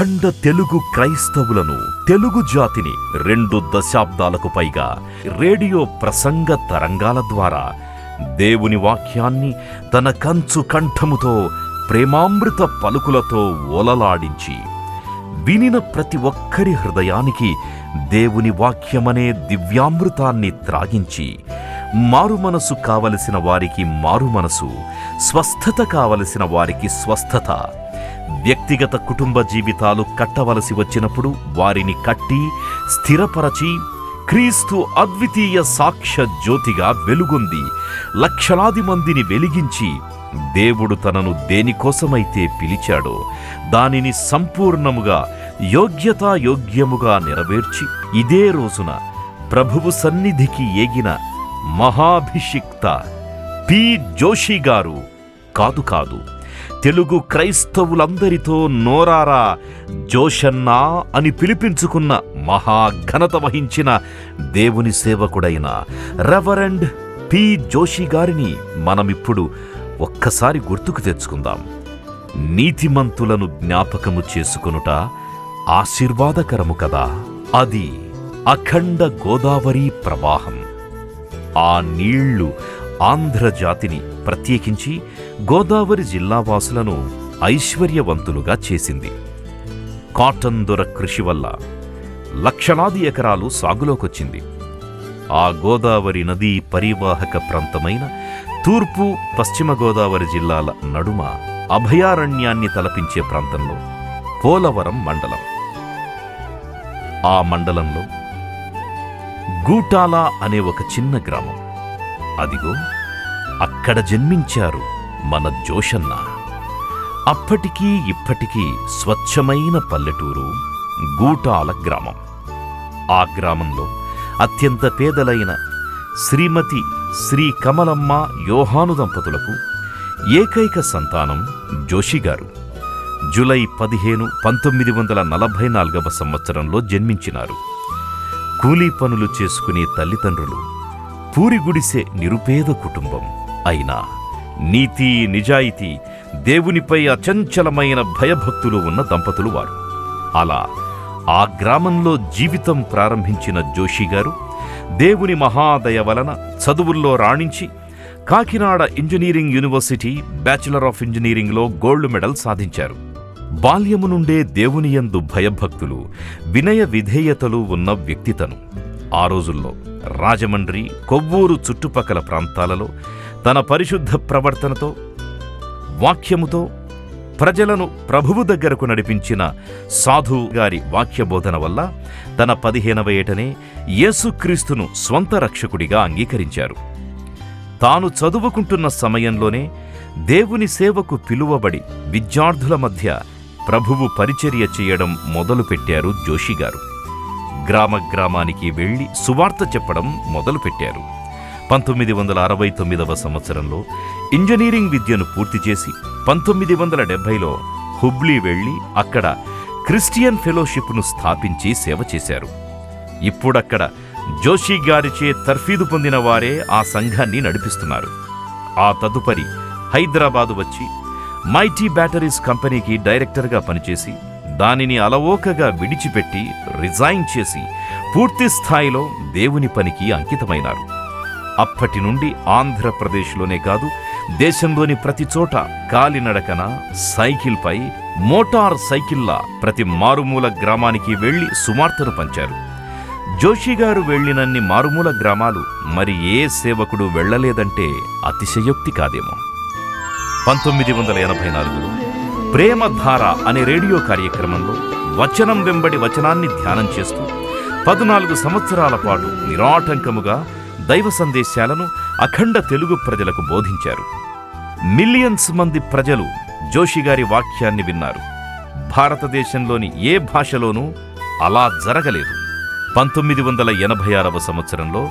అఖండ తెలుగు క్రైస్తవులను తెలుగు జాతిని రెండు దశాబ్దాలకు పైగా రేడియో ప్రసంగ తరంగాల ద్వారా దేవుని వాక్యాన్ని తన కంచు కంఠముతో ప్రేమామృత పలుకులతో ఓలలాడించి వినిన ప్రతి ఒక్కరి హృదయానికి దేవుని వాక్యమనే దివ్యామృతాన్ని త్రాగించి మారుమనసు కావలసిన వారికి మారుమనసు స్వస్థత కావలసిన వారికి స్వస్థత వ్యక్తిగత కుటుంబ జీవితాలు కట్టవలసి వచ్చినప్పుడు వారిని కట్టి స్థిరపరచి క్రీస్తు అద్వితీయ సాక్ష్య జ్యోతిగా వెలుగొంది. లక్షలాది మందిని వెలిగించి దేవుడు తనను దేనికోసమైతే పిలిచాడో దానిని సంపూర్ణముగా యోగ్యతాయోగ్యముగా నెరవేర్చి ఇదే రోజున ప్రభువు సన్నిధికి ఏగిన మహాభిషిక్త పి. జోషి గారు కాదు కాదు తెలుగు క్రైస్తవులందరితో నోరారా జోషన్నా అని పిలిపించుకున్న మహాఘనత వహించిన దేవుని సేవకుడైన రెవరెండ్ పి. జోషి గారిని మనమిప్పుడు ఒక్కసారి గుర్తుకు తెచ్చుకుందాం. నీతిమంతులను జ్ఞాపకము చేసుకొనుట ఆశీర్వాదకరము కదా? అది అఖండ గోదావరి ప్రవాహం. ఆ నీళ్ళు ఆంధ్రజాతిని ప్రత్యేకించి గోదావరి జిల్లావాసులను ఐశ్వర్యవంతులుగా చేసింది. కాటన్ దొర కృషి వల్ల లక్షలాది ఎకరాలు సాగులోకొచ్చింది. ఆ గోదావరి నదీ పరివాహక ప్రాంతమైన తూర్పు పశ్చిమ గోదావరి జిల్లాల నడుమ అభయారణ్యాన్ని తలపించే ప్రాంతంలో పోలవరం మండలం. ఆ మండలంలో గూటాల అనే ఒక చిన్న గ్రామం. అదిగో అక్కడ జన్మించారు మన జోషన్న. అప్పటికీ ఇప్పటికీ స్వచ్ఛమైన పల్లెటూరు గూటాల గ్రామం. ఆ గ్రామంలో అత్యంత పేదలైన శ్రీమతి శ్రీ కమలమ్మ యోహాను దంపతులకు ఏకైక సంతానం జోషిగారు జులై పదిహేను పంతొమ్మిది వందల నలభై నాలుగవ సంవత్సరంలో జన్మించినారు. కూలీ పనులు చేసుకునే తల్లిదండ్రులు పూరి గుడిసే నిరుపేద కుటుంబం అయినా నీతి నిజాయితీ దేవునిపై అచంచలమైన భయభక్తులు ఉన్న దంపతులు వారు. అలా ఆ గ్రామంలో జీవితం ప్రారంభించిన జోషి గారు దేవుని మహాదయ వలన చదువుల్లో రాణించి Kakinada engineering university bachelor of ఇంజనీరింగ్లో గోల్డ్ మెడల్ సాధించారు. బాల్యము నుండే దేవునియందు భయభక్తులు వినయ విధేయతలు ఉన్న వ్యక్తితను. ఆ రోజుల్లో రాజమండ్రి కొవ్వూరు చుట్టుపక్కల ప్రాంతాలలో తన పరిశుద్ధ ప్రవర్తనతో వాక్యముతో ప్రజలను ప్రభువు దగ్గరకు నడిపించిన సాధు గారి వాక్యబోధన వల్ల తన పదిహేనవ ఏటనే యేసుక్రీస్తును స్వంత రక్షకుడిగా అంగీకరించారు. తాను చదువుకుంటున్న సమయంలోనే దేవుని సేవకు పిలువబడి విద్యార్థుల మధ్య ప్రభువు పరిచర్య చేయడం మొదలుపెట్టారు జోషిగారు. గ్రామ గ్రామానికి వెళ్ళి సువార్త చెప్పడం మొదలుపెట్టారు. పంతొమ్మిది వందల అరవై తొమ్మిదవ సంవత్సరంలో ఇంజనీరింగ్ విద్యను పూర్తి చేసి పంతొమ్మిది వందల డెబ్బైలో హుబ్లీ వెళ్ళి అక్కడ క్రిస్టియన్ ఫెలోషిప్ను స్థాపించి సేవ చేశారు. ఇప్పుడక్కడ జోషి గారిచే తర్ఫీదు పొందిన వారే ఆ సంఘాన్ని నడిపిస్తున్నారు. ఆ తదుపరి హైదరాబాదు వచ్చి మైటీ బ్యాటరీస్ కంపెనీకి డైరెక్టర్గా పనిచేసి దానిని అలవోకగా విడిచిపెట్టి రిజైన్ చేసి పూర్తి స్థాయిలో దేవుని పనికి అంకితమైనారు. అప్పటి నుండి ఆంధ్రప్రదేశ్లోనే కాదు దేశంలోని ప్రతి చోట కాలినడకన సైకిల్పై మోటార్ సైకిల్లా ప్రతి మారుమూల గ్రామానికి వెళ్ళి సుమార్తను పంచారు. జోషి గారు వెళ్ళినన్ని మారుమూల గ్రామాలు మరి ఏ సేవకుడు వెళ్ళలేదంటే అతిశయోక్తి కాదేమో. పంతొమ్మిది వందల ఎనభై నాలుగులో ప్రేమధార అనే రేడియో కార్యక్రమంలో వచనం వెంబడి వచనాన్ని ధ్యానం చేస్తూ పద్నాలుగు సంవత్సరాల పాటు నిరాటంకముగా దైవ సందేశాలను అఖండ తెలుగు ప్రజలకు బోధించారు. మిలియన్స్ మంది ప్రజలు జోషిగారి వాక్యాన్ని విన్నారు. భారతదేశంలోని ఏ భాషలోనూ అలా జరగలేదు. పంతొమ్మిది వందల ఎనభై ఆరవ సంవత్సరంలో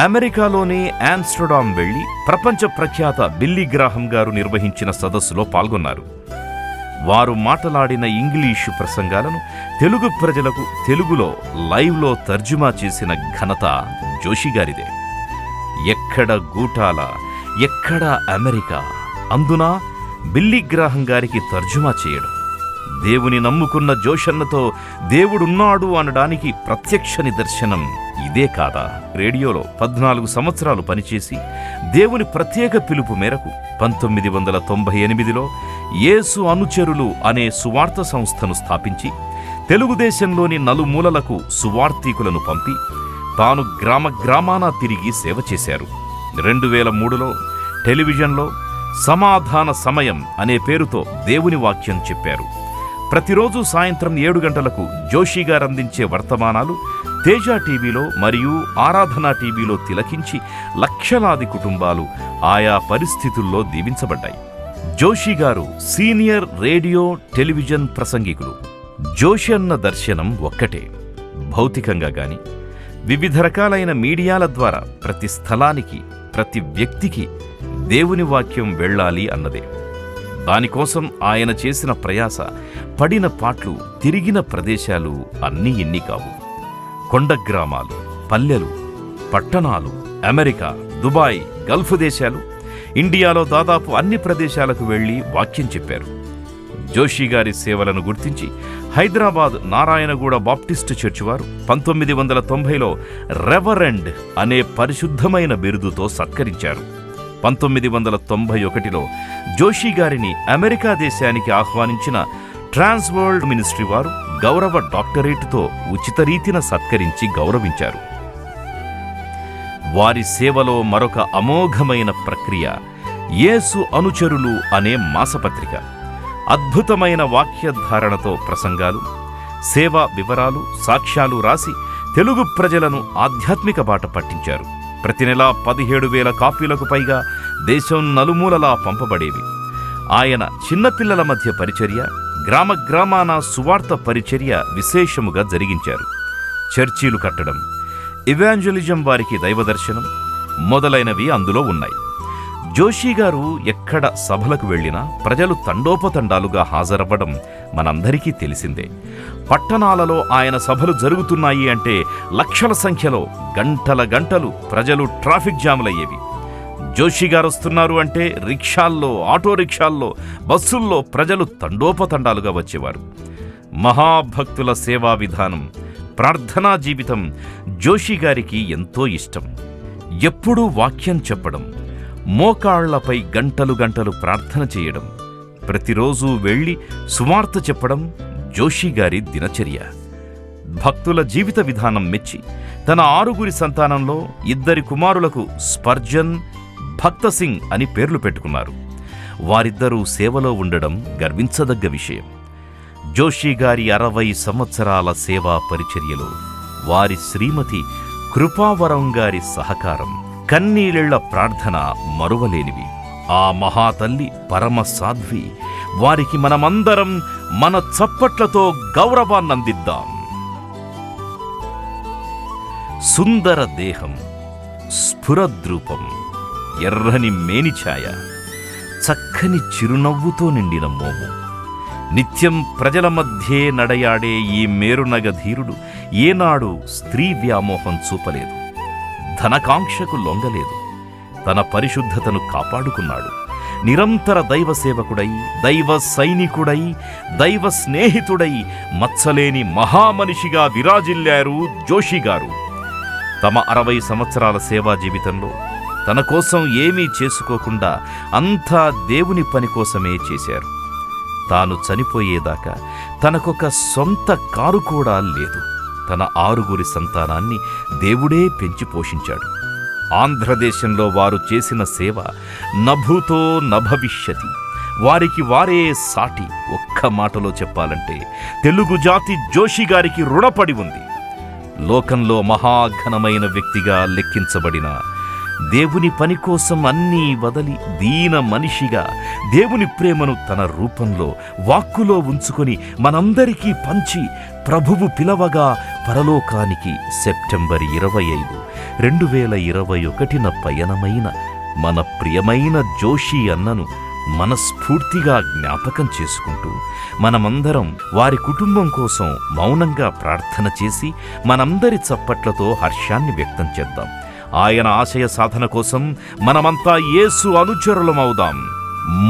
అమెరికాలోని ఆమ్స్టర్డామ్ వెళ్ళి ప్రపంచ ప్రఖ్యాత బిల్లీ గ్రాహం గారు నిర్వహించిన సదస్సులో పాల్గొన్నారు. వారు మాట్లాడిన ఇంగ్లీషు ప్రసంగాలను తెలుగు ప్రజలకు తెలుగులో లైవ్లో తర్జుమా చేసిన ఘనత జోషిగారిదే ఎక్కడ గూటాల ఎక్కడ అమెరికా? అందున బిల్లీ గ్రాహం గారికి తర్జుమా చేయడం. దేవుని నమ్ముకున్న జోషన్నతో దేవుడున్నాడు అనడానికి ప్రత్యక్ష నిదర్శనం ఇదే కాదా? రేడియోలో పద్నాలుగు సంవత్సరాలు పనిచేసి దేవుని ప్రత్యేక పిలుపు మేరకు పంతొమ్మిది వందల తొంభై ఎనిమిదిలో యేసు అనుచరులు అనే సువార్త సంస్థను స్థాపించి తెలుగుదేశంలోని నలుమూలలకు సువార్థికులను పంపి తాను గ్రామ గ్రామాన తిరిగి సేవ చేశారు. రెండు వేల మూడులో టెలివిజన్లో సమాధాన సమయం అనే పేరుతో దేవుని వాక్యం చెప్పారు. ప్రతిరోజు సాయంత్రం ఏడు గంటలకు జోషి గారు అందించే వర్తమానాలు తేజ టీవీలో మరియు ఆరాధన టీవీలో తిలకించి లక్షలాది కుటుంబాలు ఆయా పరిస్థితుల్లో దీవించబడ్డాయి. Joshi garu senior radio television ప్రసంగికులు. Joshi అన్న దర్శనం ఒక్కటే. భౌతికంగా గాని వివిధ రకాలైన మీడియాల ద్వారా ప్రతి స్థలానికి ప్రతి వ్యక్తికి దేవుని వాక్యం వెళ్ళాలి అన్నదే. దానికోసం ఆయన చేసిన ప్రయాస పడిన పాట్లు తిరిగిన ప్రదేశాలు అన్నీ ఇన్ని కావు. కొండ గ్రామాలు పల్లెలు పట్టణాలు అమెరికా దుబాయ్ గల్ఫ్ దేశాలు ఇండియాలో దాదాపు అన్ని ప్రదేశాలకు వెళ్ళి వాక్యం చెప్పారు. జోషి గారి సేవలను గుర్తించి హైదరాబాద్ నారాయణగూడ బాప్టిస్టు చర్చి వారు పంతొమ్మిది వందల తొంభైలో రెవరెండ్ అనే పరిశుద్ధమైన బిరుదుతో సత్కరించారు. పంతొమ్మిది వందల తొంభై ఒకటిలో జోషి గారిని అమెరికా దేశానికి ఆహ్వానించిన ట్రాన్స్ వరల్డ్ మినిస్ట్రీ వారు గౌరవ డాక్టరేట్తో ఉచిత రీతిన సత్కరించి గౌరవించారు. వారి సేవలో మరొక అమోఘమైన ప్రక్రియ యేసు అనుచరులు అనే మాసపత్రిక. అద్భుతమైన వాక్యధారణతో ప్రసంగాలు సేవా వివరాలు సాక్ష్యాలు రాసి తెలుగు ప్రజలను ఆధ్యాత్మిక బాట పట్టించారు. ప్రతి నెలా పదిహేడు వేల కాపీలకు పైగా దేశం నలుమూలలా పంపబడేవి. ఆయన చిన్నపిల్లల మధ్య పరిచర్య గ్రామ గ్రామాన సువార్త పరిచర్య విశేషముగా జరిగించారు. చర్చీలు కట్టడం ఇవాంజలిజం వారికి దైవదర్శనం మొదలైనవి అందులో ఉన్నాయి. జోషి గారు ఎక్కడ సభలకు వెళ్ళినా ప్రజలు తండోపతండాలుగా హాజరవ్వడం మనందరికీ తెలిసిందే. పట్టణాలలో ఆయన సభలు జరుగుతున్నాయి అంటే లక్షల సంఖ్యలో గంటల గంటలు ప్రజలు ట్రాఫిక్ జాములయ్యేవి. జోషి గారు వస్తున్నారు అంటే రిక్షాల్లో ఆటో రిక్షాల్లో బస్సుల్లో ప్రజలు తండోపతండాలుగా వచ్చేవారు. మహాభక్తుల సేవా విధానం ప్రార్థనా జీవితం జోషి గారికి ఎంతో ఇష్టం. ఎప్పుడూ వాక్యం చెప్పడం మోకాళ్ళపై గంటలు గంటలు ప్రార్థన చేయడం ప్రతిరోజు వెళ్ళి సువార్త చెప్పడం జోషి గారి దినచర్య. భక్తుల జీవిత విధానం మెచ్చి తన ఆరుగురి సంతానంలో ఇద్దరి కుమారులకు స్పర్జన్ భక్త సింగ్ అని పేర్లు పెట్టుకున్నారు. వారిద్దరూ సేవలో ఉండడం గర్వించదగ్గ విషయం. జోషి గారి అరవై సంవత్సరాల సేవా పరిచర్యలో వారి శ్రీమతి కృపావరం గారి సహకారం కన్నీళ్ళ ప్రార్థన మరువలేనివి. ఆ మహాతల్లి పరమ సాధ్వి వారికి మనమందరం మన చప్పట్లతో గౌరవాన్నందిద్దాం. సుందర దేహం స్ఫురద్రూపం ఎర్రని మేనిఛాయ చక్కని చిరునవ్వుతో నిండిన మోము. నిత్యం ప్రజల మధ్యే నడయాడే ఈ మేరునగ ధీరుడు ఏనాడు స్త్రీ వ్యామోహం చూపలేదు. ధనకాంక్షకు లొంగలేదు. తన పరిశుద్ధతను కాపాడుకున్నాడు. నిరంతర దైవ సేవకుడై దైవ సైనికుడై దైవ స్నేహితుడై మచ్చలేని మహామనిషిగా విరాజిల్లారు జోషి గారు. తమ అరవై సంవత్సరాల సేవా జీవితంలో తన కోసం ఏమీ చేసుకోకుండా అంతా దేవుని పని కోసమే చేశారు. తాను చనిపోయేదాకా తనకొక సొంత కారు కూడా లేదు. తన ఆరుగురి సంతానాన్ని దేవుడే పెంచి పోషించాడు. ఆంధ్రదేశంలో వారు చేసిన సేవ నభూతో నభవిష్యతి. వారికి వారే సాటి. ఒక్క మాటలో చెప్పాలంటే తెలుగు జాతి జోషి గారికి రుణపడి ఉంది. లోకంలో మహాఘనమైన వ్యక్తిగా లెక్కించబడిన దేవుని పని కోసం అన్నీ వదలి దీన మనిషిగా దేవుని ప్రేమను తన రూపంలో వాక్కులో ఉంచుకొని మనందరికీ పంచి ప్రభువు పిలవగా పరలోకానికి సెప్టెంబర్ ఇరవై ఐదు రెండు వేల ఇరవై ఒకటిన పయనమైన మన ప్రియమైన జోషి అన్నను మనస్ఫూర్తిగా జ్ఞాపకం చేసుకుంటూ మనమందరం వారి కుటుంబం కోసం మౌనంగా ప్రార్థన చేసి మనందరి చప్పట్లతో హర్షాన్ని వ్యక్తం చేద్దాం. ఆయన ఆశయ సాధన కోసం మనమంతా యేసు అనుచరులమవుదాం.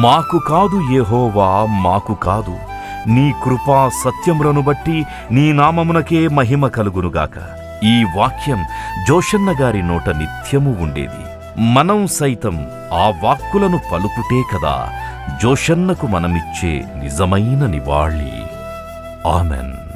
మాకు కాదు ఏహోవా మాకు కాదు. నీ కృపా సత్యములను బట్టి నీ నామమునకే మహిమ కలుగునుగాక. ఈ వాక్యం జోషన్న గారి నోట నిత్యము ఉండేది. మనం సైతం ఆ వాక్కులను పలుకుటే కదా జోషన్నకు మనమిచ్చే నిజమైన నివాళి. ఆమెన్.